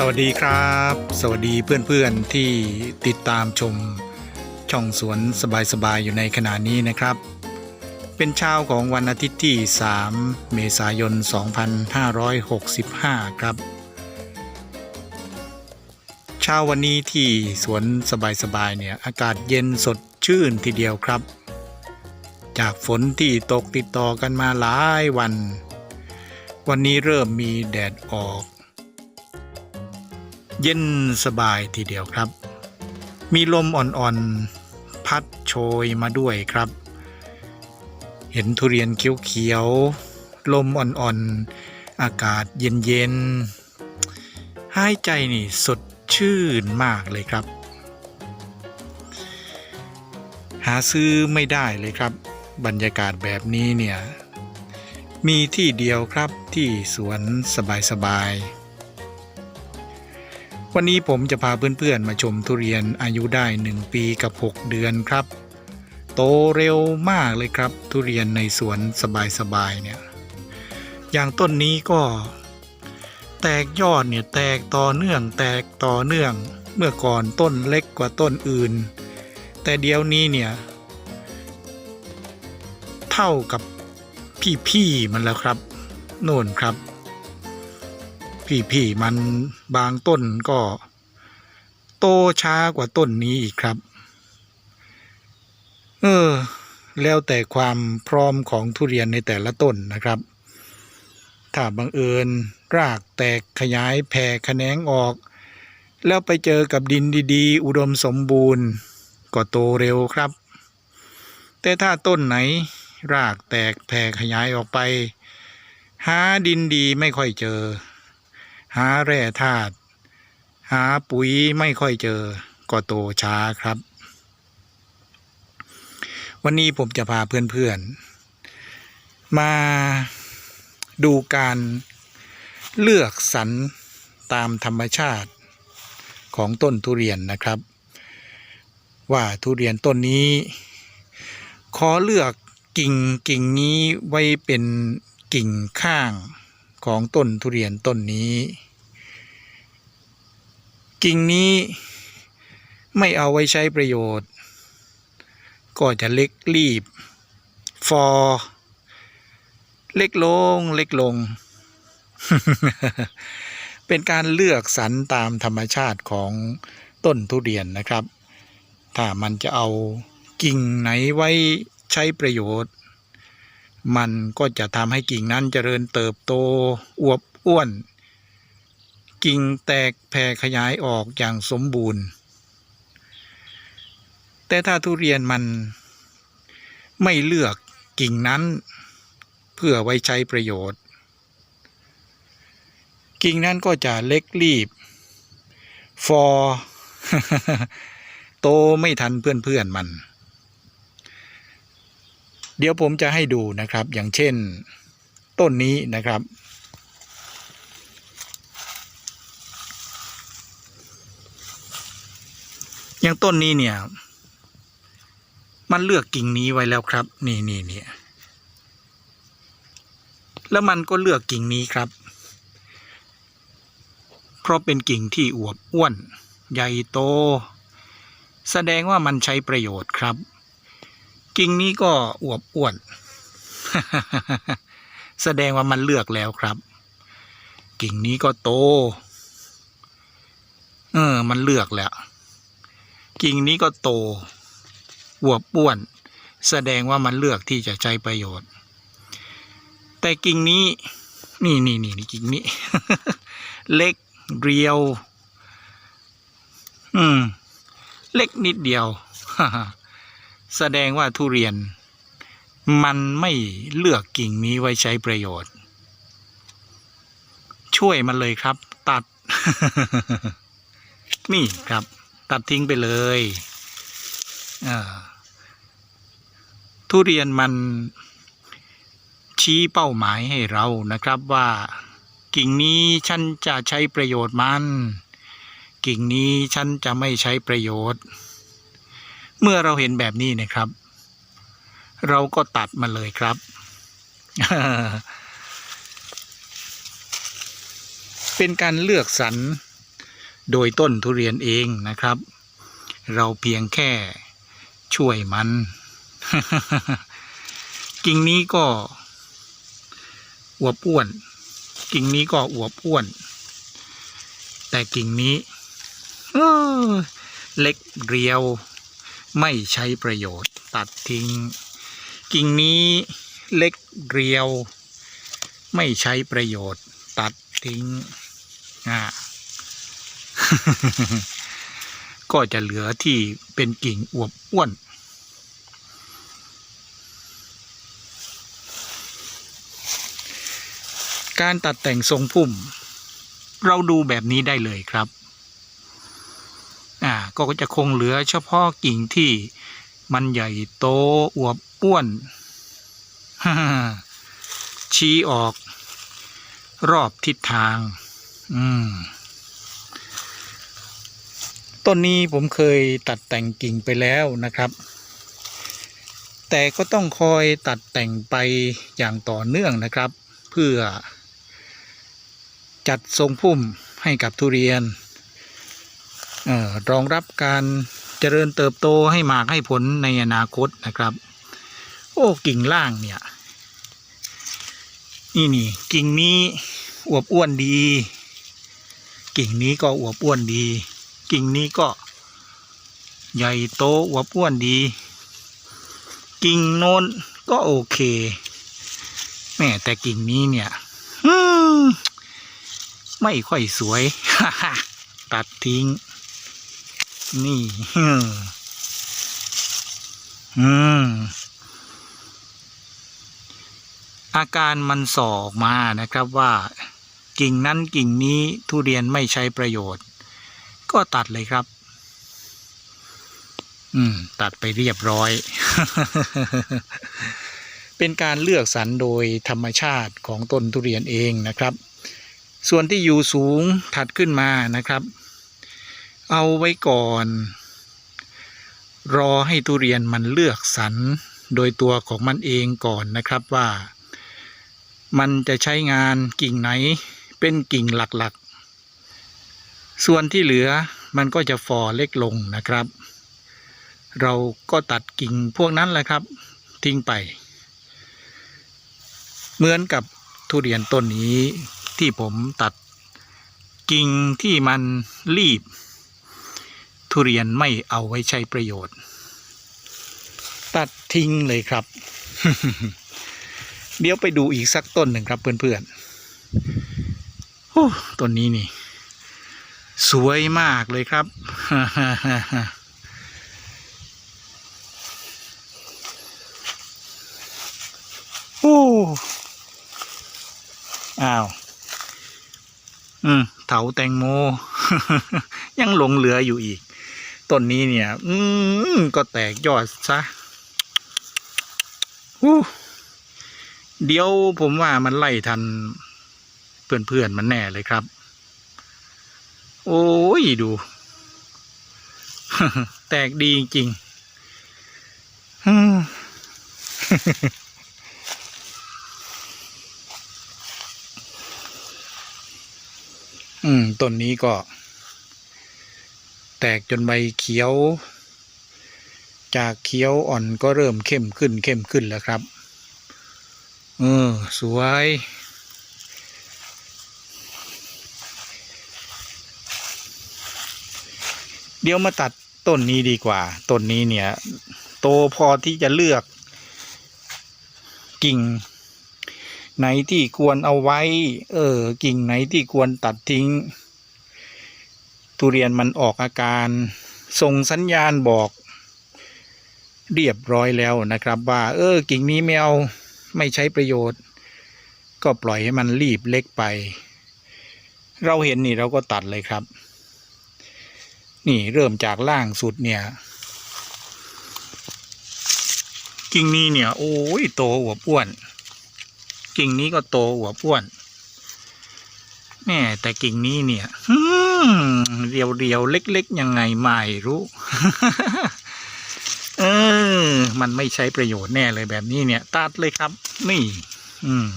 สวัสดีครับ สวัสดีเพื่อนๆที่ติดตามชมช่องสวนสบายๆอยู่ในขณะนี้นะครับ เป็นเช้าของวันอาทิตย์ที่ 3 เมษายน 2565 ครับ เช้าวันนี้ที่สวนสบายๆเนี่ยอากาศเย็นสดชื่นทีเดียวครับ จากฝนที่ตกติดต่อกันมาหลายวัน วันนี้เริ่มมีแดดออก เย็นสบายทีเดียวครับ มีลมอ่อนๆ พัดโชยมาด้วยครับ เห็นทุเรียนเขียวๆ ลมอ่อนๆ อากาศเย็นๆ หายใจนี่สดชื่นมากเลยครับ หาซื้อไม่ได้เลยครับ บรรยากาศแบบนี้เนี่ย มีที่เดียวครับที่สวนสบายๆ วันนี้ผมจะพาเพื่อนๆมาชมทุเรียนอายุได้ 1 ปีกับ 6 เดือนครับ โตเร็วมากเลยครับ ทุเรียนในสวนสบายๆเนี่ยอย่างต้นนี้ก็แตกยอดเนี่ยแตกต่อเนื่องแตกต่อเนื่องเมื่อก่อนต้นเล็กกว่าต้นอื่น แต่เดี๋ยวนี้เนี่ย เท่ากับพี่ๆมันแล้วครับ โน่นครับ พี่ๆมันบางต้นก็ โตช้ากว่าต้นนี้อีกครับ เออ แล้วแต่ความพร้อมของทุเรียนในแต่ละต้นนะครับ ถ้าบังเอิญรากแตกขยายแผ่แขนงออก แล้วไปเจอกับดินดีๆ อุดมสมบูรณ์ ก็โตเร็วครับ แต่ถ้าต้นไหน รากแตกแผ่ขยายออกไป หาดินดีไม่ค่อยเจอ หาแร่ธาตุหาปุ๋ยไม่ค่อยเจอก็โตช้าครับ วันนี้ผมจะพาเพื่อนๆ มาดูการเลือกสรรตามธรรมชาติของต้นทุเรียนนะครับ ว่าทุเรียนต้นนี้ ขอเลือกกิ่งกิ่งนี้ไว้เป็นกิ่งข้างของต้นทุเรียนต้นนี้ กิ่งนี้ไม่เอาไว้ใช้ประโยชน์ ก็จะเล็กรีบ ฟอ เล็กลง เล็กลง เป็นการเลือกสรรตามธรรมชาติของต้นทุเรียนนะครับ ถ้ามันจะเอากิ่งไหนไว้ใช้ประโยชน์ มันก็จะทำให้กิ่งนั้นเจริญเติบโตอวบอ้วน กิ่งแตกแผ่ขยายออกอย่างสมบูรณ์ แต่ถ้าทุเรียนมันไม่เลือกกิ่งนั้น เพื่อไว้ใช้ประโยชน์ กิ่งนั้นก็จะเล็กรีบ ฟอ โตไม่ทันเพื่อนๆมัน เดี๋ยวผมจะให้ดูนะครับ อย่างเช่น ต้นนี้นะครับ อย่างต้นนี้เนี่ย มันเลือกกิ่งนี้ไว้แล้วครับ นี่นี่นี่แล้วมันก็เลือกกิ่งนี้ครับ เพราะเป็นกิ่งที่อวบอ้วน ใหญ่โต แสดงว่ามันใช้ประโยชน์ครับ กิ่งนี้ก็อวบอ้วน แสดงว่ามันเลือกแล้วครับ กิ่งนี้ก็โต เออ มันเลือกแล้ว กิ่งนี้ก็โตอวบอ้วน แสดงว่ามันเลือกที่จะใช้ประโยชน์ แต่กิ่งนี้นี่นี่นี่นี่กิ่งนี้ เล็กเรียว อืม เล็กนิดเดียว แสดงว่าทุเรียน มันไม่เลือกกิ่งนี้ไว้ใช้ประโยชน์ ช่วยมันเลยครับ ตัด นี่ครับ ตัดทิ้งไปเลยทุเรียนมันชี้เป้าหมายให้เรานะครับว่ากิ่งนี้ฉันจะใช้ประโยชน์มัน กิ่งนี้ฉันจะไม่ใช้ประโยชน์ เมื่อเราเห็นแบบนี้นะครับ เราก็ตัดมันเลยครับ เป็นการเลือกสรร โดยต้นทุเรียนเองนะครับ เราเพียงแค่ช่วยมัน กิ่งนี้ก็อวบอ้วน กิ่งนี้ก็อวบอ้วน แต่กิ่งนี้เล็กเรียว ไม่ใช้ประโยชน์ตัดทิ้ง กิ่งนี้เล็กเรียว ไม่ใช้ประโยชน์ตัดทิ้งอ่า ก็จะเหลือที่เป็นกิ่งอวบอ้วน การตัดแต่งทรงพุ่ม เราดูแบบนี้ได้เลยครับอ่าก็จะคงเหลือเฉพาะกิ่งที่มันใหญ่โตอวบอ้วน ชี้ออกรอบทิศทาง อืม ต้นนี้ผมเคยตัดแต่งกิ่งไปแล้วนะครับ แต่ก็ต้องคอยตัดแต่งไปอย่างต่อเนื่องนะครับ เพื่อ จัดทรงพุ่มให้กับทุเรียนออรองรับการเจริญเติบโตให้หมากให้ผลในอนาคตนะครับ โอ้กิ่งล่างเนี่ย นี่นี่กิ่งนี้อวบอ้วนดี กิ่งนี้ก็อวบอ้วนดี กิ่งนี้ก็ใหญ่โตอวบอ้วนดี กิ่งโน้นก็โอเค แม่แต่กิ่งนี้เนี่ยมไม่ค่อยสวย ตัดทิ้ง นี่อืมอาการมันสอออกมานะครับว่า กิ่งนั้นกิ่งนี้ทุเรียนไม่ใช้ประโยชน์ ก็ตัดเลยครับ อืม ตัดไปเรียบร้อย เป็นการเลือกสรรโดยธรรมชาติของต้นทุเรียนเองนะครับ ส่วนที่อยู่สูงถัดขึ้นมานะครับ เอาไว้ก่อน รอให้ทุเรียนมันเลือกสรรโดยตัวของมันเองก่อนนะครับว่า มันจะใช้งานกิ่งไหนเป็นกิ่งหลักๆ ส่วนที่เหลือมันก็จะฟอเล็กลงนะครับ เราก็ตัดกิ่งพวกนั้นแหละครับ ทิ้งไป เหมือนกับทุเรียนต้นนี้ที่ผมตัดกิ่งที่มันรีบ ทุเรียนไม่เอาไว้ใช้ประโยชน์ ตัดทิ้งเลยครับ เดี๋ยวไปดูอีกสักต้นหนึ่งครับเพื่อนๆต้นนี้นี่ สวยมากเลยครับ โอ้ อ้าว อืม เถาแตงโม ยังหลงเหลืออยู่อีก ต้นนี้เนี่ย อืม ก็แตกยอดซะฮู้เดี๋ยวผมว่ามันไล่ทัน เพื่อนๆมันแน่เลยครับ โอ้ยดู แตกดีจริงอืมอืมต้นนี้ก็ แตกจนใบเขียว จากเขียวอ่อนก็เริ่มเข้มขึ้นเข้มขึ้นแล้วครับ เออ สวย เดี๋ยวมาตัดต้นนี้ดีกว่า ต้นนี้เนี่ย โตพอที่จะเลือก กิ่ง ไหนที่ควรเอาไว้ เออ กิ่งไหนที่ควรตัดทิ้ง ทุเรียนมันออกอาการส่งสัญญาณบอกเรียบร้อยแล้วนะครับ ว่า เออ กิ่งนี้ไม่เอาไม่ใช้ประโยชน์ ก็ปล่อยให้มันรีบเล็กไป เราเห็นนี่เราก็ตัดเลยครับ นี่เริ่มจากล่างสุดเนี่ย กิ่งนี้เนี่ย โอ้ยโตอวบอ้วน กิ่งนี้ก็โตอวบอ้วนแม่แต่กิ่งนี้เนี่ยเรียวเรียวเล็ก ๆ ยังไงไม่รู้ เออ มันไม่ใช้ประโยชน์แน่เลยแบบนี้เนี่ย ตัดเลยครับ นี่ อืม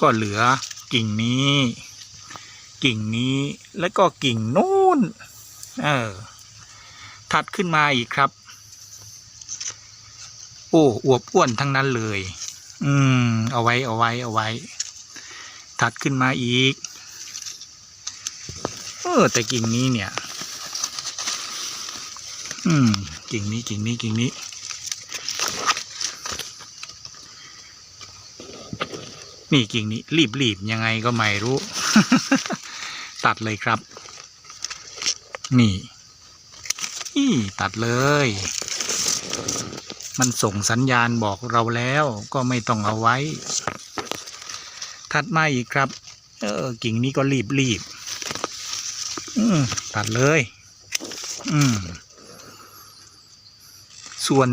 ก็เหลือกิ่งนี้ กิ่งนี้แล้วก็กิ่งนู้น เออ ถัดขึ้นมาอีกครับ โอ้อวบอ้วนทั้งนั้นเลย อืม เอาไว้เอาไว้เอาไว้ ถัดขึ้นมาอีก เออ แต่กิ่งนี้เนี่ย อืม กิ่งนี้กิ่งนี้กิ่งนี้นี่กิ่งนี้รีบรีบยังไงก็ไม่รู้ ตัดเลยครับ นี่นี่ตัดเลย มันส่งสัญญาณบอกเราแล้วก็ไม่ต้องเอาไว้ ถัดมาอีกครับ เออกิ่งนี้ก็รีบรีบอืมตัดเลย อืม ส่วน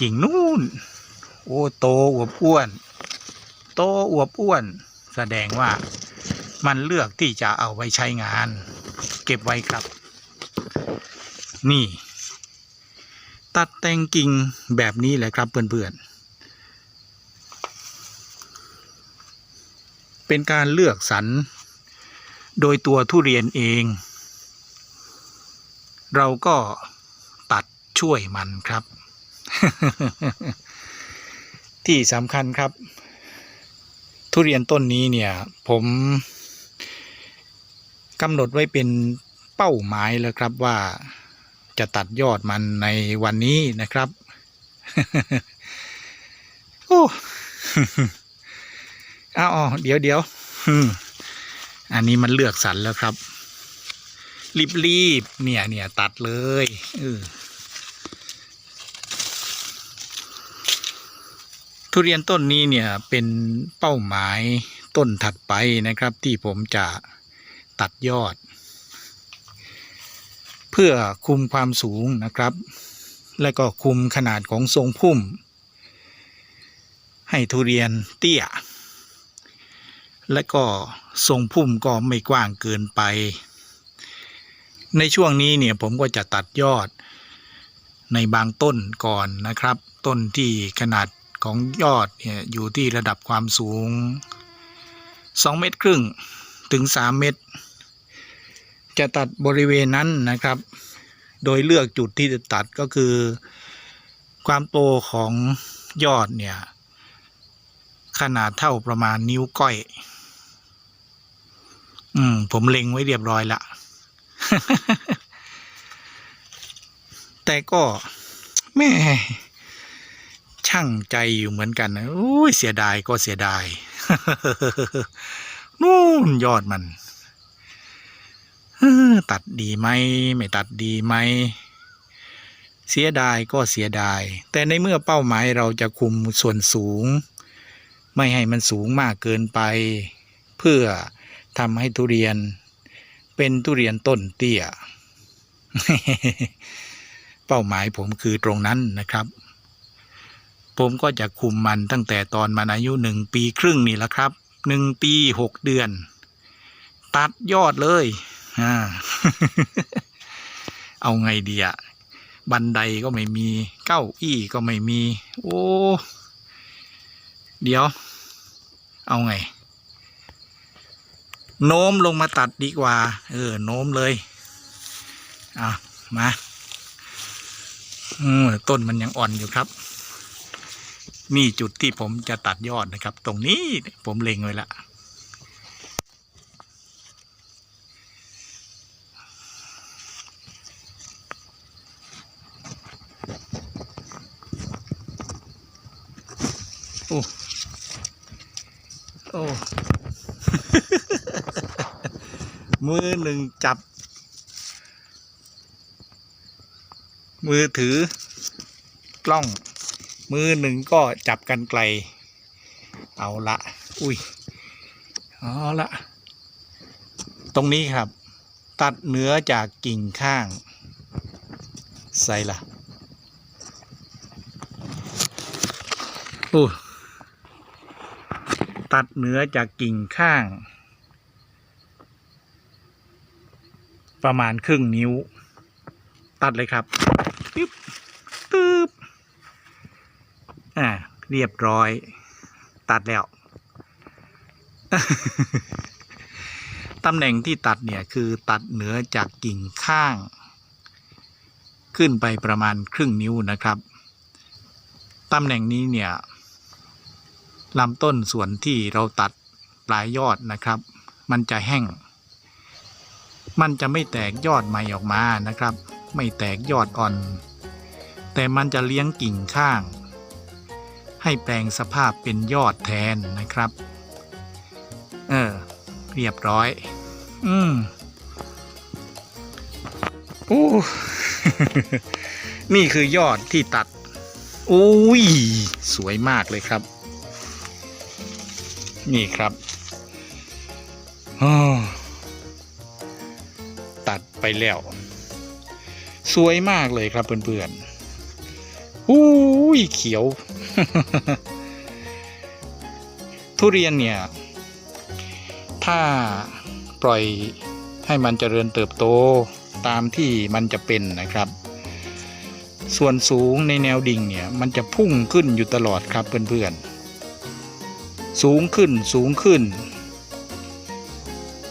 กิ่งนู่น โอ้โตอวบอ้วน โตอวบอ้วน แสดงว่ามันเลือกที่จะเอาไว้ใช้งาน ก็บไว้ครับ นี่ ตัดแต่งกิ่งแบบนี้แหละครับเพื่อนๆ เป็นการเลือกสรรโดยตัวทุเรียนเอง เราก็ตัดช่วยมันครับ ที่สำคัญครับ ทุเรียนต้นนี้เนี่ยผม กำหนดไว้เป็นเป้าหมายแล้วครับว่าจะตัดยอดมันในวันนี้นะครับ โอ้เอาเอาเดี๋ยวเดี๋ยวอันนี้มันเลือกสรรแล้วครับ รีบรีบๆเนี่ยเนี่ยตัดเลยเออทุเรียนต้นนี้เนี่ยเป็นเป้าหมายต้นถัดไปนะครับ ที่ผมจะ ตัดยอด เพื่อคุมความสูงนะครับ และก็คุมขนาดของทรงพุ่ม ให้ทุเรียนเตี้ย และก็ทรงพุ่มก็ไม่กว้างเกินไป ในช่วงนี้เนี่ยผมก็จะตัดยอดในบางต้นก่อนนะครับ ต้นที่ขนาดของยอดเนี่ยอยู่ที่ระดับความสูง 2 เมตรครึ่งถึง 3 เมตร จะตัดบริเวณนั้นนะครับ โดยเลือกจุดที่จะตัดก็คือ ความโตของยอดเนี่ย ขนาดเท่าประมาณนิ้วก้อย อืม ผมเล็งไว้เรียบร้อยละ แต่ก็แม่ช่างใจอยู่เหมือนกันนะโอ้ยเสียดายก็เสียดาย นู่นยอดมัน ตัดดีไหมไม่ตัดดีไหมเสียดายก็เสียดาย แต่ในเมื่อเป้าหมายเราจะคุมส่วนสูง ไม่ให้มันสูงมากเกินไป เพื่อทำให้ทุเรียน เป็นทุเรียนต้นเตี้ย เป้าหมายผมคือตรงนั้นนะครับ ผมก็จะคุมมันตั้งแต่ตอนมันอายุหนึ่งปีครึ่งนี่แหละครับหนึ่งปีหกเดือน ตัดยอดเลย เอาไงดีอะบันไดก็ไม่มี เก้าอี้ก็ไม่มี โอ้ เดี๋ยว เอาไง โน้มลงมาตัดดีกว่า เออ โน้มเลย อะ มาต้นมันยังอ่อนอยู่ครับ นี่จุดที่ผมจะตัดยอดนะครับ ตรงนี้ผมเล็งไว้ละ อ้โอ้มือหนึ่งจับ มือถือกล้อง มือหนึ่งก็จับกันไกล เอาละอุ้ยเอาละตรงนี้ครับ ตัดเนื้อจากกิ่งข้าง ใส่ละโอ้ ตัดเนื้อจากกิ่งข้าง ประมาณครึ่งนิ้ว ตัดเลยครับปึ๊บตึ๊บอ่า เรียบร้อย ตัดแล้ว ตำแหน่งที่ตัดเนี่ยคือตัดเหนือจากกิ่งข้าง ขึ้นไปประมาณครึ่งนิ้วนะครับ ตำแหน่งนี้เนี่ย ลำต้นส่วนที่เราตัดปลายยอดนะครับ มันจะแห้ง มันจะไม่แตกยอดใหม่ออกมานะครับ ไม่แตกยอดอ่อน แต่มันจะเลี้ยงกิ่งข้าง ให้แปลงสภาพเป็นยอดแทนนะครับ เออ เรียบร้อย อืมโอ้ นี่คือยอดที่ตัด อุ้ย สวยมากเลยครับ นี่ครับตัดไปแล้ว สวยมากเลยครับเพื่อนๆอุ้ยเขียว ทุเรียนเนี่ย ถ้าปล่อยให้มันเจริญเติบโตตามที่มันจะเป็นนะครับ ส่วนสูงในแนวดิ่งเนี่ย มันจะพุ่งขึ้นอยู่ตลอดครับเพื่อนๆ สูงขึ้นสูงขึ้น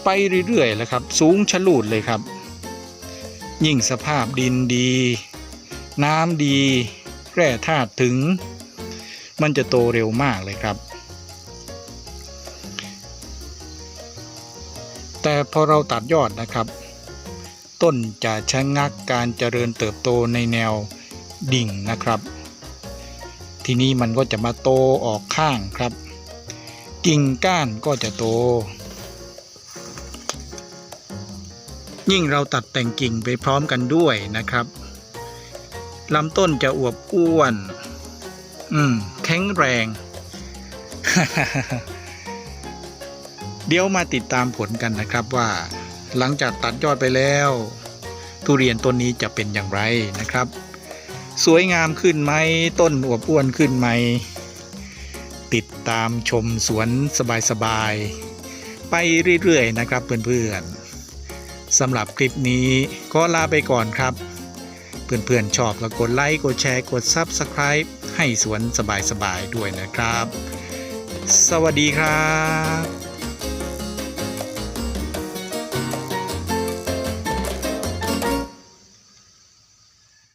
ไปเรื่อยๆแล้วครับ สูงชะลูดเลยครับ ยิ่งสภาพดินดี น้ำดีแร่ธาตุถึง มันจะโตเร็วมากเลยครับ แต่พอเราตัดยอดนะครับ ต้นจะชะงักการเจริญเติบโตในแนวดิ่งนะครับ ทีนี้มันก็จะมาโตออกข้างครับ กิ่งก้านก็จะโต ยิ่งเราตัดแต่งกิ่งไปพร้อมกันด้วยนะครับลำต้นจะอวบอ้วน อืม แข็งแรง เดี๋ยวมาติดตามผลกันนะครับว่า หลังจากตัดยอดไปแล้ว ทุเรียนต้นนี้จะเป็นอย่างไรนะครับ สวยงามขึ้นไหมต้นอวบอ้วนขึ้นไหม ติดตามชมสวนสบายๆ ไปเรื่อยๆ นะครับเพื่อนๆสำหรับคลิปนี้ก็ลาไปก่อนครับ เพื่อนๆ ชอบก็กดไลค์ กดแชร์ กด Subscribe ให้สวนสบายๆ ด้วยนะครับ สวัสดีครับ